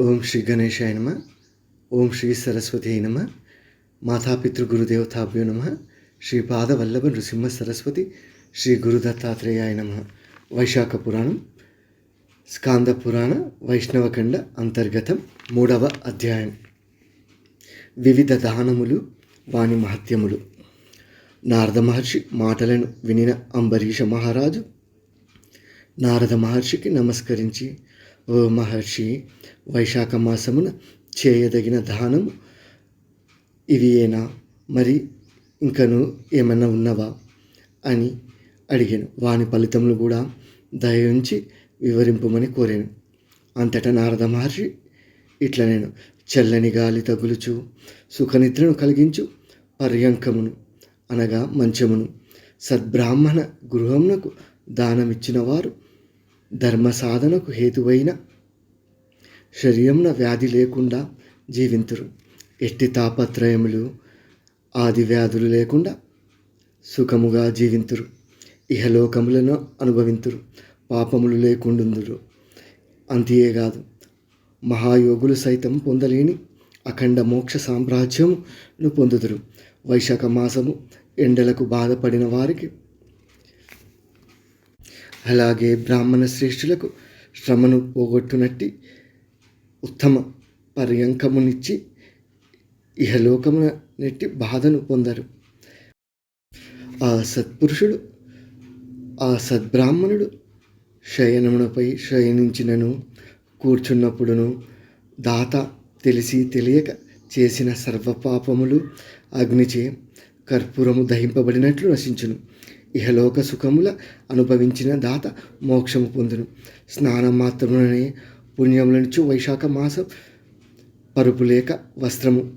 ఓం శ్రీ గణేశాయ నమ ఓం శ్రీ సరస్వతి నమ మాతాపితృగురుదేవతాభ్యో నమ శ్రీ పాదవల్లభ నృసింహ సరస్వతి శ్రీ గురుదత్తాత్రేయాయ నమ. వైశాఖ పురాణం స్కాంద పురాణ వైష్ణవఖండ అంతర్గతం మూడవ అధ్యాయం. వివిధ దానములు వాని మహత్యములు. నారద మహర్షి మాటలను వినిన అంబరీష మహారాజు నారద మహర్షికి నమస్కరించి ఓ మహర్షి వైశాఖ మాసమున చేయదగిన దానము ఇవి ఏనా? మరి ఇంకను ఏమన్నా ఉన్నవా? అని అడిగాను. వాని ఫలితములు కూడా దయ ఉంచి వివరింపమని కోరాను. అంతటా నారద మహర్షి ఇట్లా నేను చల్లని గాలి తగులుచు సుఖనిద్రను కలిగించు పర్యంకమును అనగా మంచమును సద్బ్రాహ్మణ గృహమునకు దానమిచ్చిన వారు ధర్మ సాధనకు హేతువైన శరీరంలో వ్యాధి లేకుండా జీవింతురు. ఎట్టి తాపత్రయములు ఆది వ్యాధులు లేకుండా సుఖముగా జీవింతురు. ఇహలోకములను అనుభవింతురు. పాపములు లేకుండుందురు. అంతేకాదు మహాయోగులు సైతం పొందలేని అఖండ మోక్ష సామ్రాజ్యమును పొందుదురు. వైశాఖ మాసము ఎండలకు బాధపడిన వారికి అలాగే బ్రాహ్మణ శ్రేష్ఠులకు శ్రమను పోగొట్టునట్టి ఉత్తమ పర్యంకమునిచ్చి ఇహలోకమున నెట్టి బాధను పొందరు. ఆ సత్పురుషుడు ఆ సద్బ్రాహ్మణుడు శయనమునపై శయనించినను కూర్చున్నప్పుడును దాత తెలిసి తెలియక చేసిన సర్వపాపములు అగ్నిచే కర్పూరము దహింపబడినట్లు నశించును. ఇహలోక సుఖముల అనుభవించిన దాత మోక్షము పొందును. స్నానం మాత్రమునే పుణ్యములనుచు వైశాఖ మాసం పరుపు లేక వస్త్రము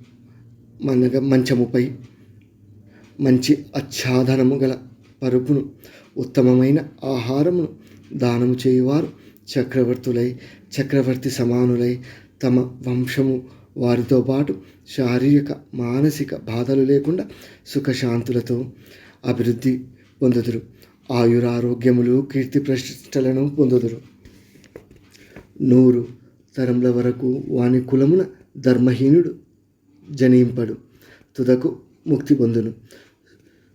మనగ మంచముపై మంచి ఆచ్ఛాదనము గల పరుపును ఉత్తమమైన ఆహారమును దానము చేయువారు చక్రవర్తులై చక్రవర్తి సమానులై తమ వంశము వారితో పాటు శారీరక మానసిక బాధలు లేకుండా సుఖశాంతులతో అభివృద్ధి పొందుదురు. ఆయురారోగ్యములు కీర్తి ప్రతిష్టలను పొందుదురు. నూరు తరముల వరకు వాని కులమున ధర్మహీనుడు జనింపడు. తుదకు ముక్తి పొందును.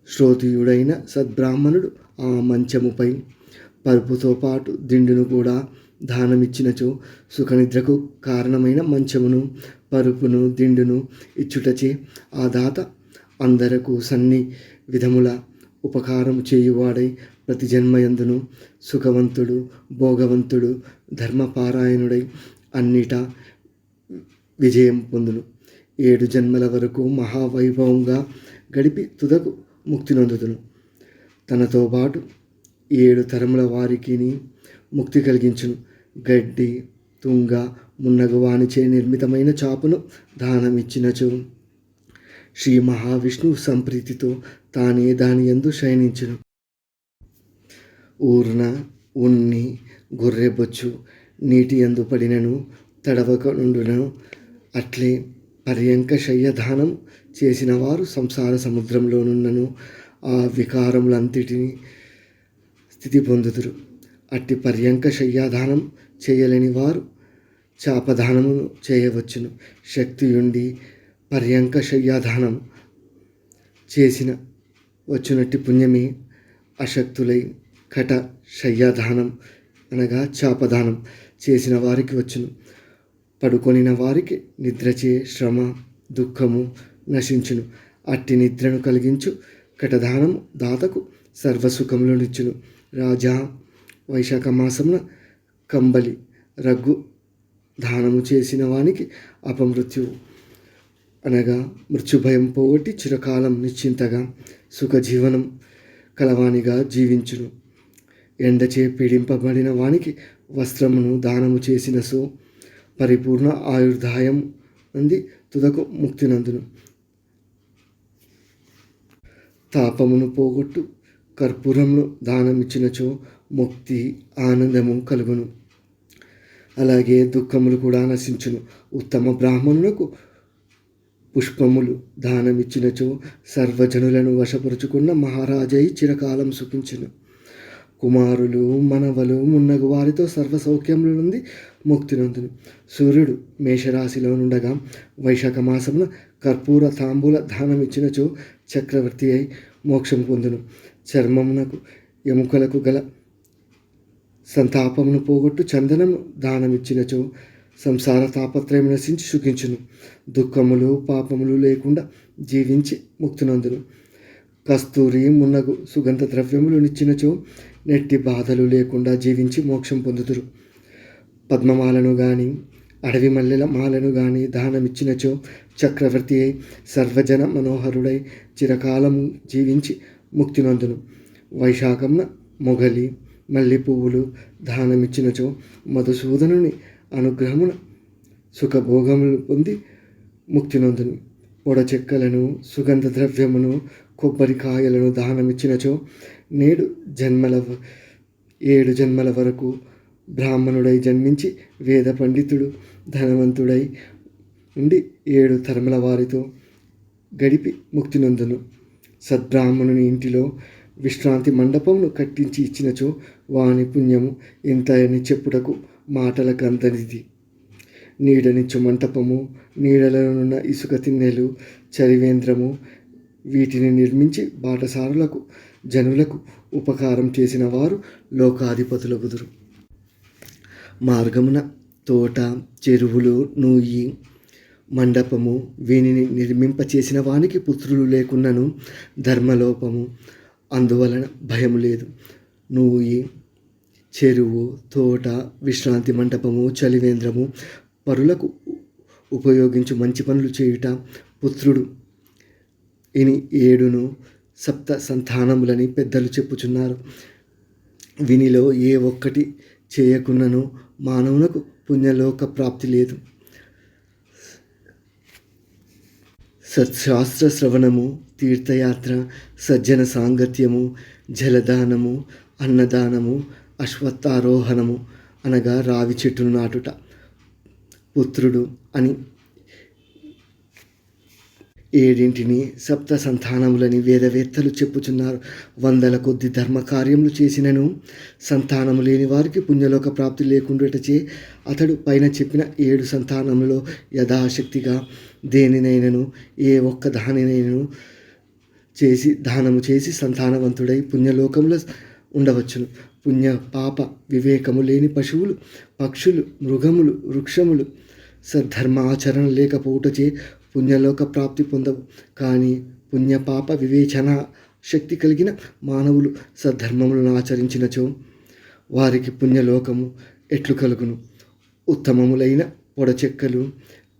శ్రోతియుడైన సద్బ్రాహ్మణుడు ఆ మంచముపై పరుపుతో పాటు దిండును కూడా దానమిచ్చినచో సుఖనిద్రకు కారణమైన మంచమును పరుపును దిండును ఇచ్చుటచే ఆ దాత అందరకు సన్ని విధముల ఉపకారం చేయువాడై ప్రతి జన్మయందును సుఖవంతుడు భోగవంతుడు ధర్మపారాయణుడై అన్నిటా విజయం పొందును. ఏడు జన్మల వరకు మహావైభవంగా గడిపి తుదకు ముక్తి నొందుతును. తనతో పాటు ఏడు తరముల వారికి ముక్తి కలిగించును. గడ్డి తుంగ మున్నగువానిచే నిర్మితమైన చాపును దానమిచ్చినచో శ్రీ మహావిష్ణువు సంప్రీతితో తానే దాని ఎందు శయనించును. ఊర్న ఉన్ని గొర్రెబొచ్చు నీటి ఎందు పడినను తడవక నుండునను అట్లే పర్యంక శయ్యదానం చేసిన వారు సంసార సముద్రంలోనున్నను ఆ వికారములంతటిని స్థితి పొందుదురు. అట్టి పర్యంక శయ్యాదానం చేయలేని వారు చాపదానమును చేయవచ్చును. శక్తియుండి పర్యంక శయ్యాదానం చేసిన వచ్చినట్టి పుణ్యమే అశక్తులై కట శయ్యాదానం అనగా చాపదానం చేసిన వారికి వచ్చును. పడుకొనిన వారికి నిద్రచే శ్రమ దుఃఖము నశించును. అట్టి నిద్రను కలిగించు కటదానం దాతకు సర్వసుఖములనిచ్చును రాజా వైశాఖ మాసమున కంబలి రగ్గు దానము చేసిన వానికి అపమృత్యువు అనగా మృత్యుభయం పోగొట్టి చిరకాలం నిశ్చింతగా సుఖజీవనం కలవానిగా జీవించును. ఎండచే పీడింపబడిన వానికి వస్త్రమును దానము చేసిన సో పరిపూర్ణ ఆయుర్దాయం అంది తుదకు ముక్తినందును. తాపమును పోగొట్టు కర్పూరమును దానమిచ్చినచో ముక్తి ఆనందము కలుగును. అలాగే దుఃఖములు కూడా నశించును. ఉత్తమ బ్రాహ్మణులకు పుష్పములు దానమిచ్చినచో సర్వజనులను వశపరుచుకున్న మహారాజై చిరకాలం సుఖించును. కుమారులు మనవలు మున్నగు వారితో సర్వ నుండి ముక్తినందును. సూర్యుడు మేషరాశిలో నుండగా వైశాఖ మాసమున కర్పూర తాంబూల దానం ఇచ్చినచో చక్రవర్తి అయి మోక్షం పొందును. చర్మమునకు ఎముకలకు గల సంతాపమును పోగొట్టు చందనము దానమిచ్చినచో సంసార తాపత్రయం నశించి సుఖించును. దుఃఖములు పాపములు లేకుండా జీవించి ముక్తినందును. కస్తూరి మున్నగు సుగంధ ద్రవ్యములు నిచ్చినచో నెట్టి బాధలు లేకుండా జీవించి మోక్షం పొందుతురు. పద్మమాలను కానీ అడవి మల్లెల మాలను గాని దానమిచ్చినచో చక్రవర్తి అయి సర్వజన మనోహరుడై చిరకాలము జీవించి ముక్తి నొందును వైశాఖంన మొగలి మల్లె పువ్వులు దానమిచ్చినచో మధుసూదనుని అనుగ్రహమున సుఖభోగములు పొంది ముక్తినందును. పొడ చెక్కలను సుగంధ ద్రవ్యమును కొబ్బరికాయలను దానమిచ్చినచో నేడు జన్మల ఏడు జన్మల వరకు బ్రాహ్మణుడై జన్మించి వేద పండితుడు ధనవంతుడై ఉండి ఏడు తరముల వారితో గడిపి ముక్తినందును సద్బ్రాహ్మణుని ఇంటిలో విశ్రాంతి మండపమును కట్టించి ఇచ్చినచో వాని పుణ్యము ఎంత అని చెప్పుటకు మాటలకు అందనిది నీడనిచ్చు మంటపము నీడలనున్న ఇసుక తిన్నెలు చరివేంద్రము వీటిని నిర్మించి బాటసారులకు జనులకు ఉపకారం చేసిన వారు లోకాధిపతులగుదురు మార్గమున తోట చెరువులు నూయి మండపము వీనిని నిర్మింపచేసిన వానికి పుత్రులు లేకున్నను ధర్మలోపము. అందువలన భయము లేదు. నూయి చెరువు తోట విశ్రాంతి మంటపము చలివేంద్రము పరులకు ఉపయోగించు మంచి పనులు చేయుట పుత్రుడు. ఇని ఏడును సప్త సంతానములని పెద్దలు చెప్పుచున్నారు. వినిలో ఏ ఒక్కటి చేయకున్నను మానవునకు పుణ్యలోక ప్రాప్తి లేదు. సత్శాస్త్ర శ్రవణము తీర్థయాత్ర సజ్జన సాంగత్యము జలదానము అన్నదానము అశ్వత్థారోహణము అనగా రావి చెట్టును నాటుట. పుత్రుడు అని ఏడింటిని సప్త సంతానములని వేదవేత్తలు చెప్పుచున్నారు. వందల కొద్ది ధర్మ కార్యములు చేసినను సంతానము లేని వారికి పుణ్యలోక ప్రాప్తి లేకుండాటచే అతడు పైన చెప్పిన ఏడు సంతానములో యథాశక్తిగా దేనినైనను ఏ ఒక్క దానినైనను చేసి దానము చేసి సంతానవంతుడై పుణ్యలోకంలో ఉండవచ్చును. పుణ్య పాప వివేకము లేని పశువులు పక్షులు మృగములు వృక్షములు సద్ధర్మాచరణ లేకపోవటచే పుణ్యలోక ప్రాప్తి పొందవు. కానీ పుణ్యపాప వివేచన శక్తి కలిగిన మానవులు సద్ధర్మములను ఆచరించినచో వారికి పుణ్యలోకము ఎట్లు కలుగును? ఉత్తమములైన పొడచెక్కలు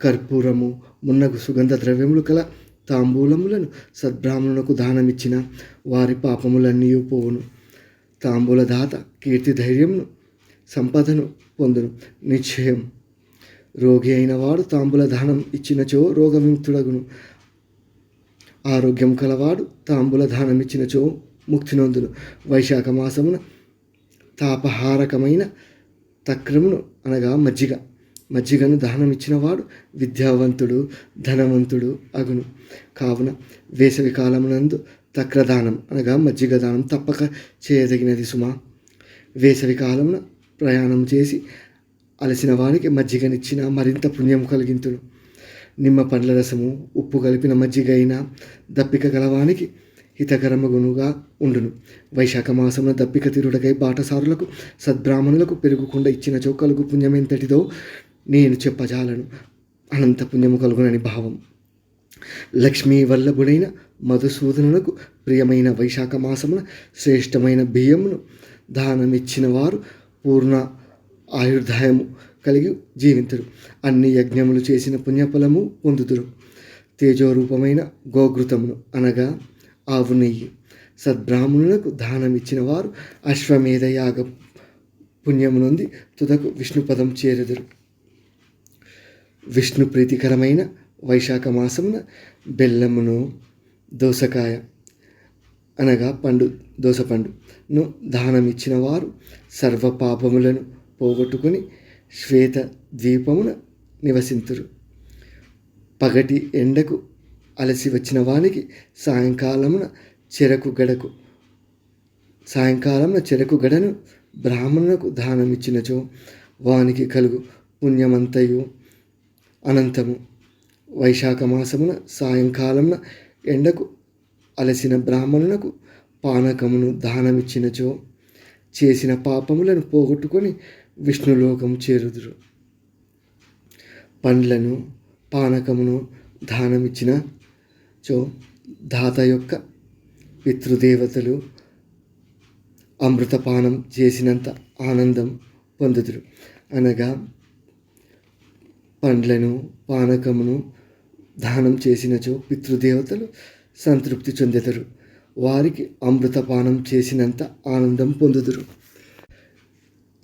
కర్పూరము మున్నగు సుగంధ ద్రవ్యములు కల తాంబూలములను సద్బ్రాహ్మణులకు దానమిచ్చిన వారి పాపములన్నీ పోవును. తాంబూలదాత కీర్తి ధైర్యమును సంపదను పొందును. నిశ్చయం రోగి అయిన వాడు తాంబూల దానం ఇచ్చినచో రోగవిముక్తుడగును ఆరోగ్యం కలవాడు తాంబూల దానం ఇచ్చినచో ముక్తి నొందును వైశాఖ మాసమున తాపహారకమైన తక్రమును అనగా మజ్జిగ. మజ్జిగను దానం ఇచ్చినవాడు విద్యావంతుడు ధనవంతుడు అగును. కావున వేసవి కాలమునందు తక్రదానం అనగా మజ్జిగ దానం తప్పక చేయదగినది సుమా. వేసవి కాలమున ప్రయాణం చేసి అలసిన వానికి మజ్జిగనిచ్చిన మరింత పుణ్యం కలిగింతును. నిమ్మ పండ్ల రసము ఉప్పు కలిపిన మజ్జిగ అయినా దప్పిక గలవానికి హితకరమగునుగా ఉండును. వైశాఖ మాసమున దప్పిక తిరుడకై బాటసారులకు సద్బ్రాహ్మణులకు పెరుగుకుండా ఇచ్చిన చౌకలకు పుణ్యం ఎంతటిదో నేను చెప్పజాలను. అనంత పుణ్యము కలుగునని భావం. లక్ష్మీ వల్లభుడైన మధుసూదనులకు ప్రియమైన వైశాఖ మాసమున శ్రేష్టమైన బియ్యమును దానమిచ్చిన వారు పూర్ణ ఆయుర్దాయము కలిగి జీవింతురు. అన్ని యజ్ఞములు చేసిన పుణ్యఫలము పొందుతురు. తేజోరూపమైన గోఘృతమును అనగా ఆవు నెయ్యి. సద్బ్రాహ్మణులకు దానం ఇచ్చిన వారు అశ్వమేధ యాగ పుణ్యమునుంది తుదకు విష్ణుపదం చేరెదురు. విష్ణు ప్రీతికరమైన వైశాఖ మాసమున బెల్లమును దోసకాయ అనగా పండు దోసపండును దానమిచ్చిన వారు సర్వ పాపములను పోగొట్టుకుని శ్వేత ద్వీపమున నివసింతురు. పగటి ఎండకు అలసి వచ్చిన వానికి సాయంకాలమున చెరకు గడకు సాయంకాలంలో చెరకు గడను బ్రాహ్మణులకు దానమిచ్చినచో వానికి కలుగు పుణ్యమంతయు. అనంతము వైశాఖ మాసమున సాయంకాలమున ఎండకు అలసిన బ్రాహ్మణులకు పానకమును దానమిచ్చినచో చేసిన పాపములను పోగొట్టుకొని విష్ణులోకం చేరుదురు. పండ్లను పానకమును దానమిచ్చిన చో దాత యొక్క పితృదేవతలు అమృతపానం చేసినంత ఆనందం పొందుదురు. అనగా పండ్లను పానకమును దానం చేసినచో పితృదేవతలు సంతృప్తి చెందెదరు. వారికి అమృతపానం చేసినంత ఆనందం పొందుదురు.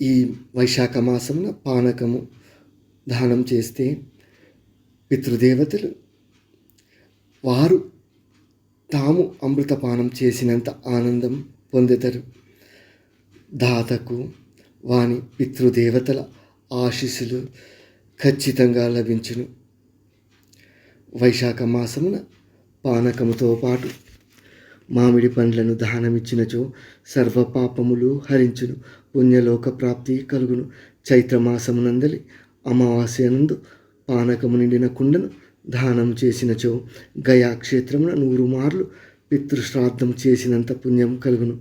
ఈ వైశాఖ మాసమున పానకము దానం చేస్తే పితృదేవతలు వారు తాము అమృతపానం చేసినంత ఆనందం పొందుతారు. దాతకు వాని పితృదేవతల ఆశీస్సులు ఖచ్చితంగా లభించును. వైశాఖ మాసమున పానకముతో పాటు మామిడి పండ్లను దానమిచ్చినచో సర్వ పాపములు హరించును. పుణ్యలోక ప్రాప్తి కలుగును. చైత్రమాసమునందలి అమావాస్యనందు పానకము నిండిన కుండను దానం చేసినచో గయా క్షేత్రమున నూరు మార్లు పితృశ్రాద్ధం చేసినంత పుణ్యం కలుగును.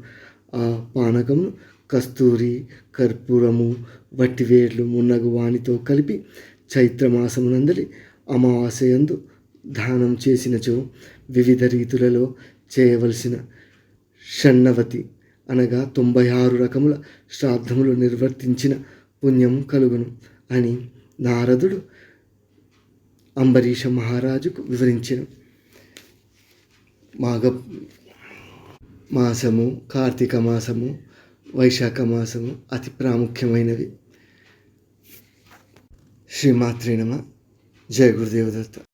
ఆ పానకమును కస్తూరి కర్పూరము వట్టివేర్లు మున్నగు వానితో కలిపి చైత్రమాసమునందలి అమావాస్యందు దానం చేసినచో వివిధ రీతులలో చేయవలసిన షణ్ణవతి అనగా తొంభై ఆరు రకముల శ్రాద్ధములు నిర్వర్తించిన పుణ్యం కలుగును అని నారదుడు అంబరీష మహారాజుకు వివరించిన మాఘ మాసము కార్తీక మాసము వైశాఖ మాసము అతి ప్రాముఖ్యమైనవి. శ్రీమాత్రే నమ. జయ గురుదేవదత్త.